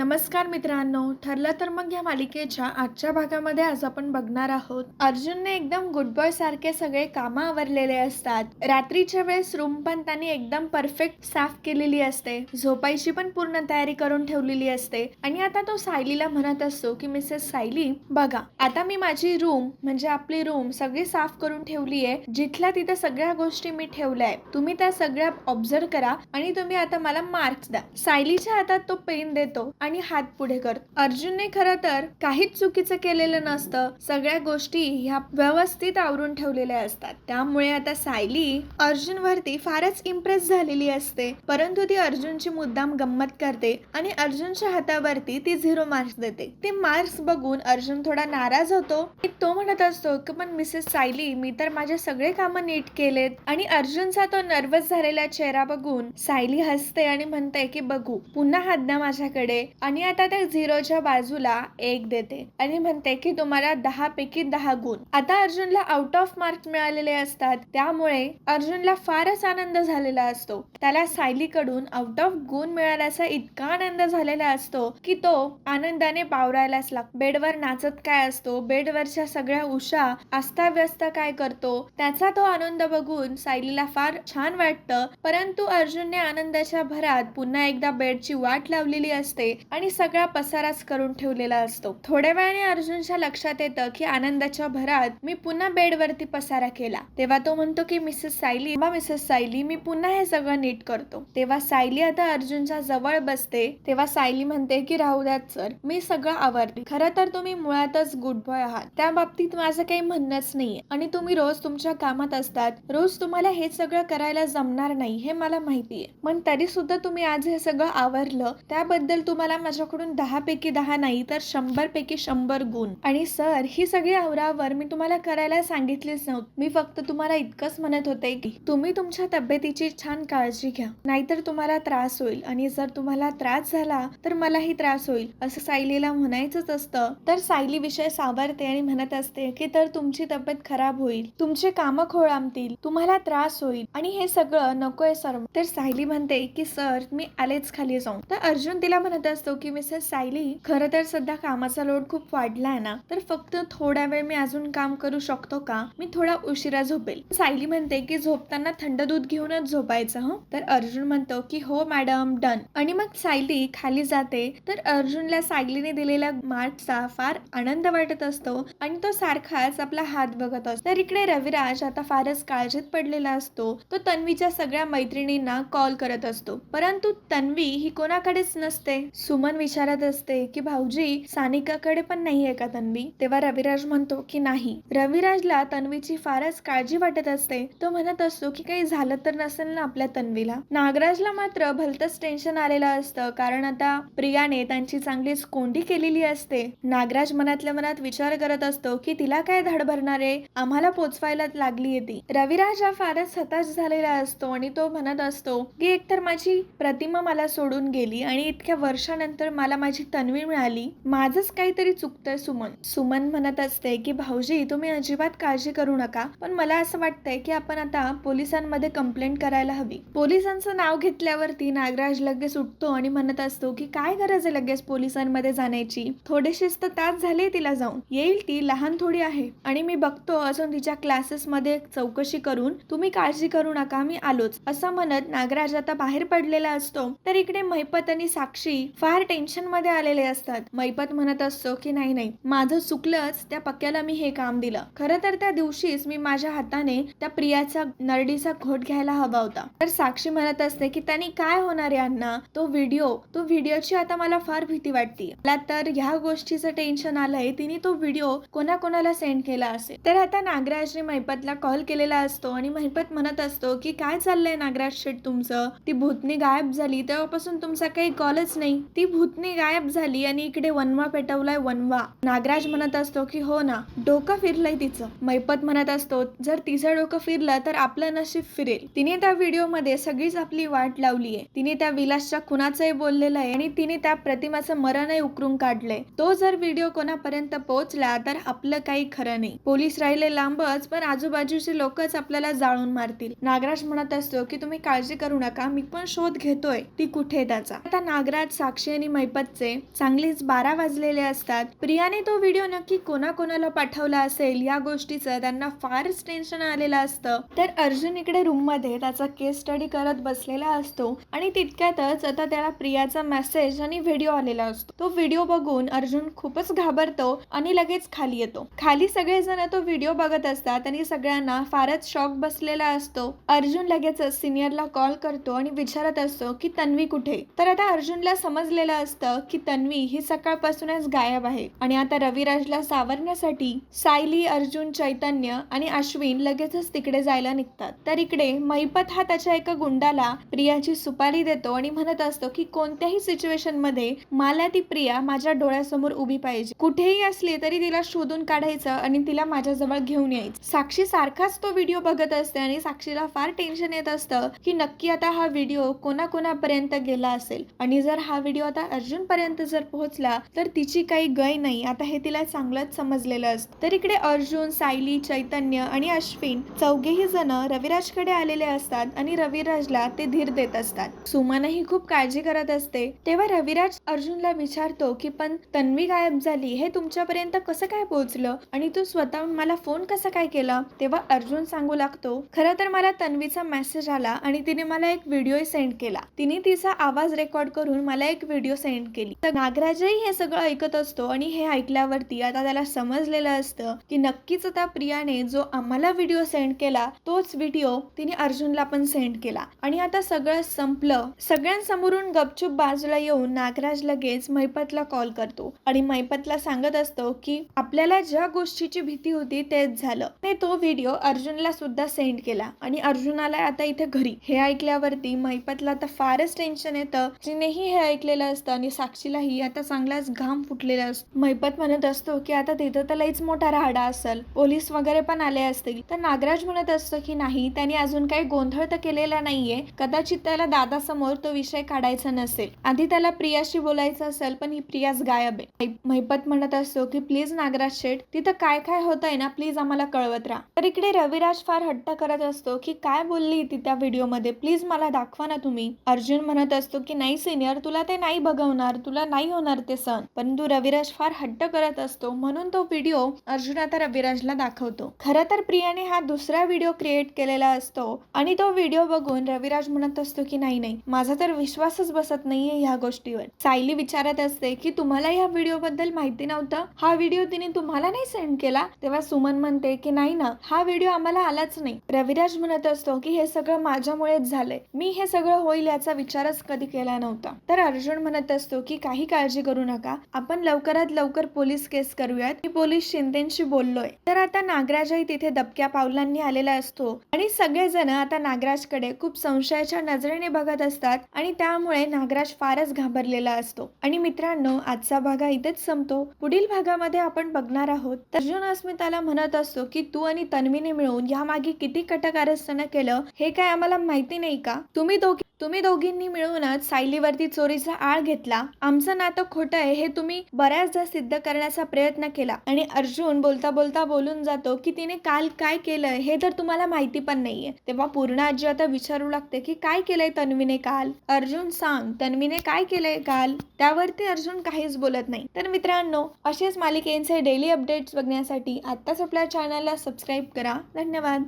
नमस्कार मित्रांनो ठरलं तर मग या मालिकेच्या आजच्या भागामध्ये आज आपण बघणार आहोत. अर्जुनने एकदम गुड बॉय सारखे सगळे कामं आवरलेले असतात. रात्रीच्या वेळेस रूम पण त्यांनी एकदम परफेक्ट साफ केलेली असते. झोपायची पण पूर्ण तयारी करून ठेवलेली असते. आणि आता तो सायलीला म्हणत असतो की मिसेस सायली बघा आता मी माझी रूम म्हणजे आपली रूम सगळी साफ करून ठेवली आहे जिथल्या तिथे सगळ्या गोष्टी मी ठेवल्या आहे तुम्ही त्या सगळ्या ऑब्झर्व करा आणि तुम्ही आता मला मार्क्स द्या. सायलीच्या हातात तो पेन देतो आणि हात पुढे करतो अर्जुनने खरं तर काहीच चुकीचं केलेलं नसतं. सगळ्या गोष्टी ह्या व्यवस्थित आवरून ठेवलेल्या असतात. त्यामुळे आता सायली अर्जुन वरती फारच इम्प्रेस झालेली असते. परंतु ती अर्जुनची मुद्दाम गंमत करते आणि अर्जुनच्या हातावरती ती झिरो मार्क्स देते. ते मार्क्स बघून अर्जुन थोडा नाराज होतो. तो म्हणत असतो की पण मिसेस सायली मी तर माझे सगळे कामं नीट केलेत. आणि अर्जुनचा तो नर्वस झालेला चेहरा बघून सायली हसते आणि म्हणते की बघू पुन्हा हात द्या माझ्याकडे. आणि आता त्या झिरोच्या बाजूला एक देते. आणि म्हणते की तुम्हाला दहा पैकी दहा गुण. आता अर्जुनला आउट ऑफ मार्क मिळालेले असतात. त्यामुळे अर्जुनला फारच आनंद झालेला असतो. त्याला सायलीकडून आउट ऑफ गुण मिळाल्याचा इतका आनंद झालेला असतो की तो आनंदाने पावरायलाच लागतो बेडवर नाचत काय असतो बेडवरच्या सगळ्या उषा अस्ताव्यस्त काय करतो त्याचा तो आनंद बघून सायलीला फार छान वाटतं. परंतु अर्जुनने आनंदाच्या भरात पुन्हा एकदा बेडची वाट लावलेली असते. आणि सगळा पसाराच करून ठेवलेला असतो. थोड्या वेळाने अर्जुनच्या लक्षात येतं की आनंदाच्या भरात मी पुन्हा बेडवरती पसारा केला. तेव्हा तो म्हणतो की मिसेस सायली "बा मिसेस सायली मी पुन्हा हे सगळं नीट करतो. तेव्हा सायली आता अर्जुनच्या जवळ बसते. तेव्हा सायली म्हणते की राहू द्यात सर मी सगळं आवरते खरं तर तुम्ही मुळातच गुड बॉय आहात. त्या बाबतीत माझं काही म्हणणंच नाहीये. आणि तुम्ही रोज तुमच्या कामात असतात. रोज तुम्हाला हे सगळं करायला जमणार नाही हे मला माहितीये. पण तरी सुद्धा तुम्ही आज हे सगळं आवरलं त्याबद्दल तुम्हाला माझ्याकडून दहा पैकी दहा नाही तर शंभर पैकी शंभर गुण. आणि सर ही सगळी आवरावर मी तुम्हाला करायला सांगितलीच नव्हती. मी फक्त तुम्हाला इतकंच म्हणत होते की तुम्ही तुमच्या तब्येतीची छान काळजी घ्या. नाहीतर तुम्हाला त्रास होईल. आणि जर तुम्हाला त्रास झाला तर मलाही त्रास होईल. असं सायलीला म्हणायचंच असतं. तर सायली विषय सावरते आणि म्हणत असते की तर तुमची तब्येत खराब होईल. तुमचे कामं खोळांबतील. तुम्हाला त्रास होईल. आणि हे सगळं नकोय सर. तर सायली म्हणते की सर मी आलेच खाली जाऊन. तर अर्जुन तिला म्हणत असतो की मिसेस सायली खरं तर सध्या कामाचा लोड खूप वाढलाय ना तर फक्त थोडा वेळ मी अजून काम करू शकतो का? मी थोडा उशिरा झोपेल. सायली म्हणते की झोपताना थंड दूध घेऊनच झोपायचं हं? तर अर्जुन म्हणतो की हो मॅडम डन. आणि मग सायली खाली जाते. तर अर्जुनला सायलीने दिलेल्या मार्कचा फार आनंद वाटत असतो आणि तो सारखाच आपला हात बघत असतो. तर इकडे रविराज आता फारच काळजीत पडलेला असतो. तो तन्वीच्या सगळ्या मैत्रिणींना कॉल करत असतो. परंतु तन्वी ही कोणाकडेच नसते. सुमन विचारत असते की भाऊजी सानिकाकडे पण नाहीये का तन्वी? तेव्हा रविराज म्हणतो की नाही. रविराजला तन्वीची फारच काळजी वाटत असते. तो म्हणत असतो की काही झालं तर नसेल ना आपल्या तन्वीला? नागराजला मात्र भलतच टेन्शन आलेलं असतं. कारण आता प्रियाने त्यांची चांगलीच कोंडी केलेली असते. नागराज मनातल्या मनात विचार करत असतो की तिला काय धड भरणारे आम्हाला पोचवायला लागली ती. रविराज हा फारच हताश झालेला असतो आणि तो म्हणत असतो की एकतर माझी प्रतिमा मला सोडून गेली आणि इतक्या वर्षानंतर मला माझी तन्वी मिळाली माझंच काहीतरी चुकतंय सुमन. सुमन म्हणत असते की भाऊजी तुम्ही अजिबात काळजी करू नका पण मला असं वाटतंय की आपण आता पोलिसांमध्ये कंप्लेंट करायला हवी. पोलिसांचं नाव घेतल्यावरती नागराज लगेच उठतो आणि म्हणत असतो की काय गरज आहे लगेच पोलिसांमध्ये जाण्याची? थोडेसेच तर तास झाले तिला जाऊन. येईल ती लहान थोडी आहे. आणि मी बघतो अजून तिच्या क्लासेसमध्ये चौकशी करून तुम्ही काळजी करू नका मी आलोच. असं म्हणत नागराज आता बाहेर पडलेला असतो. तर इकडे मैपत आणि साक्षी फार टेन्शनमध्ये आलेले असतात. मैपत म्हणत असतो की नाही नाही माझं चुकलंच त्या पक्क्याला मी हे काम दिलं. खरं तर त्या दिवशीच मी माझ्या हाताने त्या प्रियाचा नरडीचा घोट घ्यायला हवा होता. तर साक्षी म्हणत असते की त्यांनी काय होणार आहे तो व्हिडिओ तो व्हिडिओची आता मला फार भीती वाटते. मला तर ह्या गोष्टीचं टेन्शन आलंय. तिने तो व्हिडिओ कोणाकोणाला सेंड केला असेल? तर आता नागराजने महिपतला कॉल केलेला असतो आणि महिपत म्हणत असतो की काय चाललंय नागराज शेट तुमचं? ती भूतनी गायब झाली तेव्हापासून तुमचा काही कॉलच नाही. ती भूतनी गायब झाली आणि इकडे वनवा पेटवलाय वनवा. नागराज म्हणत असतो की हो ना डोकं फिरलंय तिचं. मैपत म्हणत असतो जर तिचं डोकं फिरलं तर आपलं नशीब फिरेल. तिने त्या व्हिडिओमध्ये सगळीच आपली वाट लावली आहे तिने त्या विलासच्या खुनाचंही बोललेलं आहे आणि तिने त्या प्रतिमाचं मरणही उकरून काढलंय. तो जर व्हिडिओ कोणापर्यंत पोहोचला तर आपलं काही खरं नाही. पोलीस राहिले लांबच पण आजूबाजूचे लोकच आपल्याला जाळून मारतील. नागराज म्हणत असतो की तुम्ही काळजी करू नका मी पण शोध घेतोय. ती कुठे आहे त्याचा? आता नागराज साक्षी साक्षी आणि मैपतचे चांगलीच बारा वाजलेले असतात. प्रियाने तो व्हिडिओ नक्की कोणाकोणाला पाठवला असेल या गोष्टीचं त्यांना फारच टेन्शन आलेलं असतं. तर अर्जुन इकडे रूममध्ये त्याचा केस स्टडी करत बसलेला असतो आणि तितक्यातच आता त्याला प्रियाचा मेसेज आणि व्हिडिओ आलेला असतो. तो व्हिडिओ बघून अर्जुन खूपच घाबरतो आणि लगेच खाली येतो. खाली सगळेजण तो व्हिडिओ बघत असतात आणि सगळ्यांना फारच शॉक बसलेला असतो. अर्जुन लगेच सिनियरला कॉल करतो आणि विचारत असतो की तन्वी कुठे? तर आता अर्जुनला समज समजलेलं असतं की तन्वी ही सकाळपासूनच गायब आहे. आणि आता रविराजला सावरण्यासाठी सायली अर्जुन चैतन्य आणि अश्विन लगेचच तिकडे जायला निघतात. तर इकडे मैपत हा त्याच्या एका गुंडाला प्रियाची सुपारी देतो आणि म्हणत असतो की कोणत्याही सिच्युएशनमध्ये मला ती प्रिया माझ्या डोळ्यासमोर उभी पाहिजे. कुठेही असली तरी तिला शोधून काढायचं आणि तिला माझ्याजवळ घेऊन यायचं. साक्षी सारखाच तो व्हिडिओ बघत असते आणि साक्षीला फार टेन्शन येत असतं की नक्की आता हा व्हिडिओ कोणाकोणापर्यंत गेला असेल. आणि जर हा व्हिडिओ आता अर्जुनपर्यंत जर पोहोचला तर तिची काही गय नाही. आता हे तिला चांगलंच समजलेलं असतं. तर इकडे अर्जुन सायली चैतन्य आणि अश्विन चौघेही जण रविराजकडे आलेले असतात आणि रविराजला ते धीर देत असतात. सुमनही खूप काळजी करत असते. तेव्हा रविराज अर्जुनला विचारतो की पण तन्वी गायब झाली. हे तुमच्यापर्यंत कसं काय पोहोचलं? आणि तू स्वतःहून मला फोन कसा काय केला? तेव्हा अर्जुन सांगू लागतो खरं तर मला तन्वीचा मेसेज आला आणि तिने मला एक व्हिडिओ सेंड केला. तिने तिचा आवाज रेकॉर्ड करून मला एक व्हिडिओ सेंड केली. तर नागराजही हे सगळं ऐकत असतो आणि हे ऐकल्यावरती आता त्याला समजलेलं असतं की नक्कीच आता प्रियाने जो आम्हाला व्हिडिओ सेंड केला तोच व्हिडिओ तिने अर्जुनला पण सेंड केला. आणि आता सगळं संपलं. सगळ्यांसमोरून गपचूप बाजूला येऊन नागराज लगेच मैपतला कॉल करतो. आणि मैपतला सांगत असतो की आपल्याला ज्या गोष्टीची भीती होती तेच झालं. ते तो व्हिडिओ अर्जुनला सुद्धा सेंड केला. आणि अर्जुनाला आता इथे घरी. हे ऐकल्यावरती मैपतला आता फारच टेन्शन येतं. तिनेही हे ऐकलेलं असतं आणि साक्षीलाही आता चांगलाच घाम फुटलेला असतो मैपत म्हणत असतो की आता तिथं तर लईच मोठा राहाडा असेल. पोलीस वगैरे पण आले असतील. तर नागराज म्हणत असतो की नाही त्याने अजून काही गोंधळ तर केलेला नाहीये. कदाचित त्याला दादा समोर तो विषय काढायचा नसेल. आधी त्याला प्रियाशी बोलायचं असेल पण ही प्रियाच गायब आहे. मैपत म्हणत असतो की प्लीज नागराज शेठ तिथं काय काय होत आहे ना प्लीज आम्हाला कळवत राहा. तर इकडे रविराज फार हट्ट करत असतो की काय बोलली ती त्या व्हिडिओमध्ये? प्लीज मला दाखवा ना तुम्ही. अर्जुन म्हणत असतो की नाही सिनियर तुला ते नाही नाही बघवणार तुला नाही होणार ते सण. परंतु रविराज फार हट्ट करत असतो म्हणून तो व्हिडिओ अर्जुन आता रविराजला दाखवतो. खरं तर प्रियाने हा दुसरा व्हिडिओ क्रिएट केलेला असतो आणि तो व्हिडिओ बघून रविराज म्हणत असतो की नाही नाही माझा तर विश्वासच बसत नाहीये ह्या गोष्टीवर. सायली विचारत असते की तुम्हाला या व्हिडिओ बद्दल माहिती नव्हतं? हा व्हिडिओ तिने तुम्हाला नाही सेंड केला? तेव्हा सुमन म्हणते की नाही ना हा व्हिडिओ आम्हाला आलाच नाही. रविराज म्हणत असतो की हे सगळं माझ्यामुळेच झालंय. मी हे सगळं होईल याचा विचारच कधी केला नव्हता. तर अर्जुन म्हणत असतो की काही काळजी करू नका. आपण लवकरात लवकर पोलीस केस करूयात. मी पोलीस शिंदेशी बोललोय. तर आता नागराजही तिथे दबक्या पावलांनी आलेला असतो. आणि सगळेजण आता नागराजकडे खूप संशयाच्या नजरेने बघत असतात. आणि त्यामुळे नागराज फारच घाबरलेला असतो. आणि मित्रांनो आजचा भाग इथेच संपतो. पुढील भागामध्ये आपण बघणार आहोत. अर्जुन अस्मिताला म्हणत असतो की तू आणि तन्वीने मिळून यामागे किती कटकारस्थानं केलं? हे काय आम्हाला माहिती नाही का? तुम्ही दोघे तुम्ही दोघींनी मिळूनच सायलीवरती चोरीचा आळ घेतला. आमचं नातं खोटं आहे हे तुम्ही बऱ्याचदा सिद्ध करण्याचा प्रयत्न केला. आणि अर्जुन बोलता बोलता बोलून जातो की तिने काल काय केलंय हे तर तुम्हाला माहिती पण नाहीये. तेव्हा पूर्ण आजी आता विचारू लागते की काय केलंय तन्वीने काल? अर्जुन सांग तन्वीने काय केलंय काल? त्यावरती अर्जुन काहीच बोलत नाही. तर मित्रांनो असेच मालिकेंचे डेली अपडेट्स बघण्यासाठी आत्ताच आपल्या चॅनलला सबस्क्राईब करा. धन्यवाद.